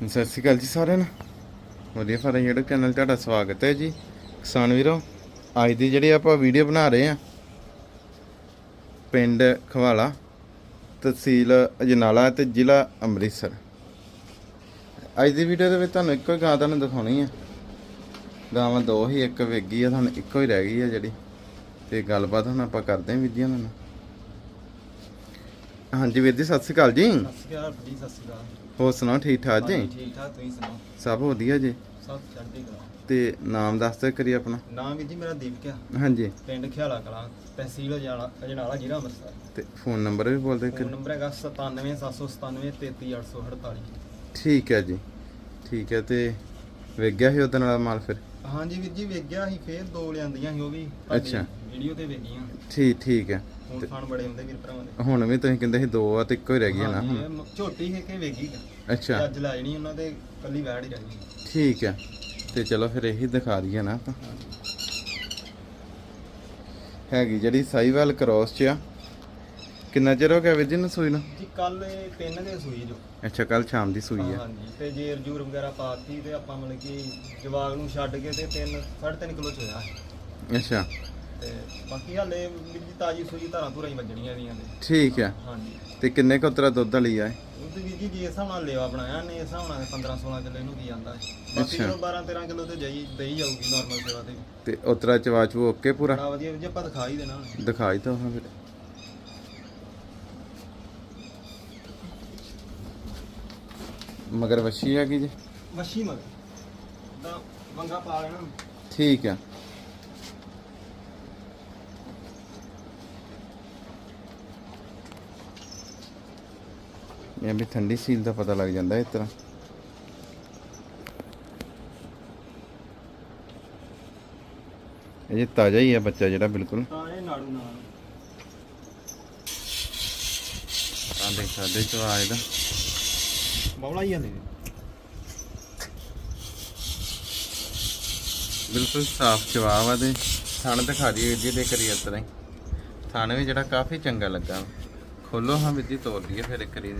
ਸਤਿ ਸ਼੍ਰੀ ਅਕਾਲ ਜੀ ਸਾਰਿਆਂ ਨੂੰ। ਵਧੀਆ ਫਾਰਮ ਜਿਹੜਾ ਚੈਨਲ ਤੁਹਾਡਾ ਸਵਾਗਤ ਹੈ ਜੀ। ਕਿਸਾਨ ਵੀਰੋ, ਅੱਜ ਦੀ ਜਿਹੜੀ ਆਪਾਂ ਵੀਡੀਓ ਬਣਾ ਰਹੇ ਆ ਪਿੰਡ ਖਵਾਲਾ, ਤਹਿਸੀਲ ਅਜਨਾਲਾ ਤੇ ਜ਼ਿਲ੍ਹਾ ਅੰਮ੍ਰਿਤਸਰ। ਅੱਜ ਦੀ ਵੀਡੀਓ ਦੇ ਵਿੱਚ ਤੁਹਾਨੂੰ ਇੱਕੋ ਹੀ ਗਾਂ ਤੁਹਾਨੂੰ ਦਿਖਾਉਣੀ ਆ। ਗਾਵਾਂ ਦੋ ਹੀ, ਇੱਕ ਵੇਗੀ ਆ, ਤੁਹਾਨੂੰ ਇੱਕੋ ਹੀ ਰਹਿ ਗਈ ਆ ਜਿਹੜੀ। ਤੇ ਗੱਲਬਾਤ ਹੁਣ ਆਪਾਂ ਕਰਦੇ ਹਾਂ ਵੀਰ ਜੀ ਉਹਨਾਂ ਨਾਲ। ਹਾਂਜੀ ਵੀਰ ਜੀ, ਸਤਿ ਸ਼੍ਰੀ ਅਕਾਲ ਜੀ। ਸਤਿ ਸ਼੍ਰੀ ਅਕਾਲ ਜੀ, ਸਤਿ ਸ਼੍ਰੀ ਅਕਾਲ। ਹੋਰ ਸੁਣਾਓ ਠੀਕ ਠਾਕ ਜੀ? ਠੀਕ ਠਾਕ ਤੁਸੀਂ ਸੁਣਾਓ? ਸਭ ਵਧੀਆ ਜੀ। ਸਭ ਚੜ੍ਹਦੀ ਕਲਾ। ਤੇ ਨਾਮ ਦੱਸ ਦਿਓ ਕਰੀ ਆਪਣਾ। ਨਾਮ ਵੀ ਜੀ ਮੇਰਾ ਦੀਪਕ। ਆ ਹਾਂਜੀ। ਪਿੰਡ ਖਿਆਲਾ ਕਲਾਂ ਤਹਿਸੀਲ ਅਜਨਾਲਾ ਜ਼ਿਲ੍ਹਾ ਅੰਮ੍ਰਿਤਸਰ। ਤੇ ਫੋਨ ਨੰਬਰ ਵੀ ਬੋਲ ਦਿਓ ਫੋਨ ਨੰਬਰ ਹੈਗਾ 9779733848 ਠੀਕ ਹੈ ਜੀ। ਠੀਕ ਹੈ ਤੇ ਵੇਖ ਗਿਆ ਸੀ ਉਹਦੇ ਨਾਲ ਮਾਲ ਫਿਰ? ਹਾਂਜੀ ਵੀਰ ਜੀ ਵੇਖਿਆ ਸੀ ਫੇਰ ਦੋ ਲਿਆਂਦੀਆਂ ਸੀ ਉਹ ਵੀ। ਅੱਛਾ। ਵੀਡੀਓ ਤੇ ਵੇਖੀਆਂ। ਠੀਕ ਠੀਕ ਹੈ। ਹੁਣ ਫਾਨ ਬੜੇ ਹੁੰਦੇ ਵੀਰ ਭਰਾਵਾਂ ਦੇ। ਹੁਣ ਵੀ ਤੁਸੀਂ ਕਹਿੰਦੇ ਸੀ ਦੋ ਆ ਤੇ ਇੱਕੋ ਹੀ ਰਹਿ ਗਈ ਨਾ। ਹੁਣ ਇਹ ਮ- ਝੋਟੀ ਹੈ ਕਿ ਵੇਗੀ ਅੱਛਾ। ਅੱਜ ਲੈ ਜਣੀ ਉਹਨਾਂ ਦੇ ਕੱਲੀ ਵੈੜ ਹੀ ਰਹਿ ਗਈ ਠੀਕ ਹੈ ਤੇ ਚਲੋ ਫਿਰ ਇਹੀ ਦਿਖਾ ਦਈਏ ਨਾ ਆਪਾਂ। ਹੈਗੀ ਜਿਹੜੀ ਸਾਈਵਾਲ ਕ੍ਰੋਸ ਚ ਆ। ਕਿੰਨਾ ਚਿਰ ਹੋ ਗਿਆ ਵੀਰ ਜੀ ਨੂੰ ਸੂਈ ਨੂੰ? ਜੀ ਕੱਲ ਤਿੰਨ ਦੇ ਸੂਈ ਜੋ। ਅੱਛਾ ਕੱਲ ਸ਼ਾਮ ਦੀ ਸੂਈ ਆ। ਹਾਂਜੀ। ਤੇ ਜੇਰ ਜੂਰ ਵਗੈਰਾ ਪਾਤੀ ਤੇ ਆਪਾਂ ਮਤਲਬ ਕਿ ਜਵਾਗ ਨੂੰ ਛੱਡ ਕੇ ਤੇ 3 3.5 ਕਿਲੋ ਚੋਇਆ ਅੱਛਾ। ਤੇ ਬਾਕੀ ਹਾਲੇ ਵੀ ਤਾਜੀ ਸੂਈ ਧਾਰਾਂ ਧੁਰਾਂ ਹੀ ਵੱਜਣੀਆਂ ਇਹਦੀਆਂ ਤੇ। ਠੀਕ ਹੈ ਹਾਂਜੀ। ਤੇ ਕਿੰਨੇ ਕੁ ਉਤਰਾ ਦੁੱਧ ਵਾਲੀ ਆ ਇਹ? ਵੀ ਜੀ ਜੇ ਹਿਸਾਬ ਨਾਲ ਲੇਵਾ ਬਣਾਇਆ ਨੇ ਇਸ ਹਿਸਾਬ ਨਾਲ 15 16 ਕਿਲੋ ਇਹਨੂੰ ਕੀ ਜਾਂਦਾ ਹੈ। ਬਾਕੀ ਅੱਛਾ। ਜਦੋਂ 12 13 ਕਿਲੋ ਤੇ ਜਾਈ ਦੇਈ ਜਾਊਗੀ ਨਾਰਮਲ ਸੇਵਾ ਤੇ। ਤੇ ਉਤਰਾ ਚਵਾਚੂ ਓਕੇ ਪੂਰਾ? ਬੜਾ ਵਧੀਆ ਵੀ ਜੇ ਆਪਾਂ ਦਿਖਾ ਹੀ ਦੇਣਾ ਦਿਖਾਈ ਤਾਂ ਹਾਂ ਫਿਰ। ਮਗਰ ਵਸ਼ੀ ਆ ਕੀ ਜੀ? ਮਗਰ। ਤਾਂ ਵੰਗਾ ਪਾ ਲੈਣਾ। ਠੀਕ ਆ। ਇਹ ਵੀ ਠੰਡੀ ਸੀਲ ਦਾ ਪਤਾ ਲੱਗ ਜਾਂਦਾ ਇਸ ਤਰ੍ਹਾਂ। ਇਹ ਜੀ ਤਾਜ਼ਾ ਹੀ ਹੈ ਬੱਚਾ ਜਿਹੜਾ ਬਿਲਕੁਲ। ਤਾਂ ਇਹ ਨਾੜੂ ਨਾਲ। ਆ ਦੇਖ ਸਕਦੇ ਚਵਾ ਇਹਦਾ। ਬੌਲਾ ਹੀ ਜਾਂਦੇ ਬਿਲਕੁਲ ਸਾਫ਼ ਜਵਾਬ ਆ ਤੇ ਥਣ ਦਿਖਾ ਦਈਏ ਜੀ ਦੇ ਕਰੀ ਇਸ ਤਰ੍ਹਾਂ ਹੀ। ਥਣ ਵੀ ਜਿਹੜਾ ਕਾਫੀ ਚੰਗਾ ਲੱਗਾ। ਖੋਲੋ ਹਾਂ ਵਿੱਦੀ ਤੋੜ ਦਈਏ ਫਿਰ ਇੱਕ ਰੀ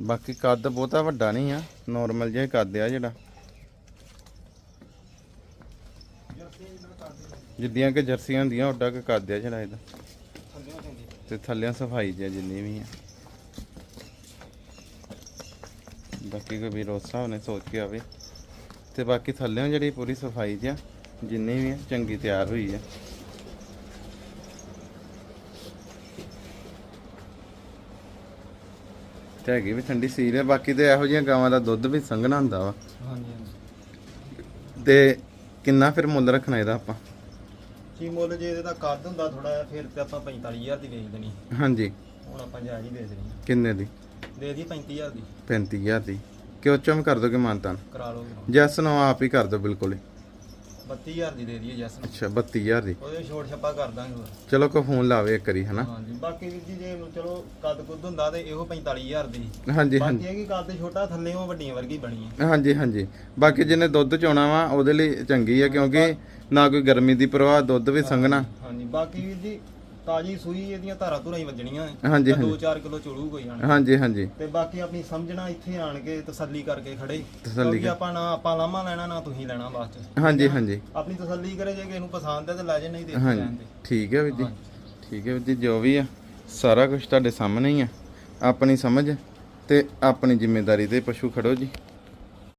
ਬਾਕੀ ਕੱਦ ਬਹੁਤਾ ਵੱਡਾ ਨਹੀਂ ਆ ਨਾਰਮਲ ਜਿਹਾ ਕੱਦ ਆ ਜਿਹੜਾ। ਜਿੱਦੀਆਂ ਕਿ ਜਰਸੀਆਂ ਹੁੰਦੀਆਂ ਓਡਾ ਕਿ ਕੱਦ ਆ ਜਿਹੜਾ ਇਹਦਾ। ਤੇ ਥੱਲਿਆਂ ਸਫ਼ਾਈ ਜਿਹਾ ਜਿੰਨੀ ਵੀ ਆ। ਬਾਕੀ ਕੋਈ ਵੀ ਰੋਸਾ ਉਹਨੇ ਸੋਚ ਕੇ ਆਵੇ। ਤੇ ਬਾਕੀ ਥੱਲਿਆਂ ਜਿਹੜੀ ਪੂਰੀ ਸਫ਼ਾਈ ਜਿਹਾ ਜਿੰਨੀ ਵੀ ਆ ਚੰਗੀ ਤਿਆਰ ਹੋਈ ਆ। ਤੇ ਹੈਗੀ ਵੀ ਠੰਡੀ ਸੀਰ ਹੈ ਬਾਕੀ ਤੇ ਇਹੋ ਜਿਹੀਆਂ ਗਾਵਾਂ ਦਾ ਦੁੱਧ ਵੀ ਸੰਘਣਾ ਹੁੰਦਾ ਵਾ। ਹਾਂਜੀ ਹਾਂਜੀ। ਤੇ ਕਿੰਨਾ ਫਿਰ ਮੁੱਲ ਰੱਖਣਾ ਇਹਦਾ ਆਪਾਂ? ਕੀ ਮੁੱਲ ਜੇ ਇਹਦਾ ਕੱਦ ਹੁੰਦਾ ਥੋੜਾ ਜਿਹਾ ਫਿਰ ਤੇ ਆਪਾਂ 45000 ਦੀ ਵੇਚ ਦੇਣੀ। ਹਾਂਜੀ। ਹੁਣ ਆਪਾਂ ਜਾਇਜ਼ ਹੀ ਵੇਚ ਦੇਣੀ। ਕਿੰਨੇ ਦੀ? ਦੇ ਦੀ 35000 ਦੀ। 35000 ਦੀ। ਕਿਉਂ ਚਮ ਕਰ ਦੋਗੇ ਮਾਨਤਾਨ? ਕਰਾ ਲਓ ਜੈਸ ਨੂੰ ਆਪ ਹੀ ਕਰ ਦੋ ਬਿਲਕੁਲ ਹੀ। 32000 ਦੀ ਦੇ ਦਈਏ ਜੈਸ ਨੂੰ। ਅੱਛਾ 32000 ਦੀ। ਉਹਦੇ ਛੋਟ ਛੱਪਾ ਕਰ ਦਾਂਗੇ ਹੋਰ। ਚਲੋ ਕੋ ਫੋਨ ਲਾਵੇ ਇੱਕ ਵਾਰੀ ਹਨਾ? ਹਾਂਜੀ ਬਾਕੀ ਵੀਰ ਜੀ ਜੇ ਚਲੋ ਕੱਦ ਕੁੱਦ ਹੁੰਦਾ ਤੇ ਇਹੋ 45000 ਦੀ। ਹਾਂਜੀ ਬਾਕੀ ਹਾਂਜੀ ਇਹ ਕਿ ਕੱਦ ਛੋਟਾ ਥੱਲੇੋਂ ਵੱਡੀਆਂ ਵਰਗੀ ਬਣੀ ਹੈ ਹਾਂਜੀ ਹਾਂਜੀ। ਬਾਕੀ ਜਿਹਨੇ ਦੁੱਧ ਚੋਣਾ ਵਾ ਉਹਦੇ ਲਈ ਚੰਗੀ ਆ ਕਿਉਂਕਿ ਨਾ ਕੋਈ ਗਰਮੀ ਦੀ ਪਰਵਾਹ ਦੁੱਧ ਵੀ ਸੰਘਣਾ। ਹਾਂਜੀ। ਬਾਕੀ ਵੀਰ ਜੀ ਤਾਜੀ ਸੂਈ ਇਹਦੀਆਂ ਧਾਰਾਂ ਧੁਰਾਂ ਹੀ ਵੱਜਣੀਆਂ ਹਾਂਜੀ, 2-4 ਕਿਲੋ ਚੁਲੂ ਕੋਈ ਜਾਣਾ। ਹਾਂਜੀ ਹਾਂਜੀ। ਤੇ ਬਾਕੀ ਆਪਣੀ ਸਮਝਣਾ ਇੱਥੇ ਆਣ ਕੇ ਤਸੱਲੀ ਕਰਕੇ ਖੜੇ। ਤਸੱਲੀ ਕਿਉਂਕਿ ਆਪਾਂ ਨਾ ਆਪਾਂ ਲਾਮਾ ਲੈਣਾ ਨਾ ਤੁਸੀਂ ਲੈਣਾ ਬਾਅਦ ਚ। ਹਾਂਜੀ ਹਾਂਜੀ। ਆਪਣੀ ਤਸੱਲੀ ਕਰੇ ਜੇ ਕਿਸੇ ਨੂੰ ਪਸੰਦ ਹੈ ਤੇ ਲੈ ਜੇ ਨਹੀਂ ਤੇ ਇੱਥੇ ਹਾਂਜੀ। ਦੇ। ਠੀਕ ਹੈ ਵੀਰ ਜੀ। ਠੀਕ ਹੈ ਵੀਰ ਜੀ ਜੋ ਵੀ ਆ ਸਾਰਾ ਕੁਝ ਤੁਹਾਡੇ ਸਾਹਮਣੇ ਹੀ ਆ। ਆਪਣੀ ਸਮਝ ਤੇ ਆਪਣੀ ਜ਼ਿੰਮੇਵਾਰੀ ਤੇ ਪਸ਼ੂ ਖੜੋ ਜੀ।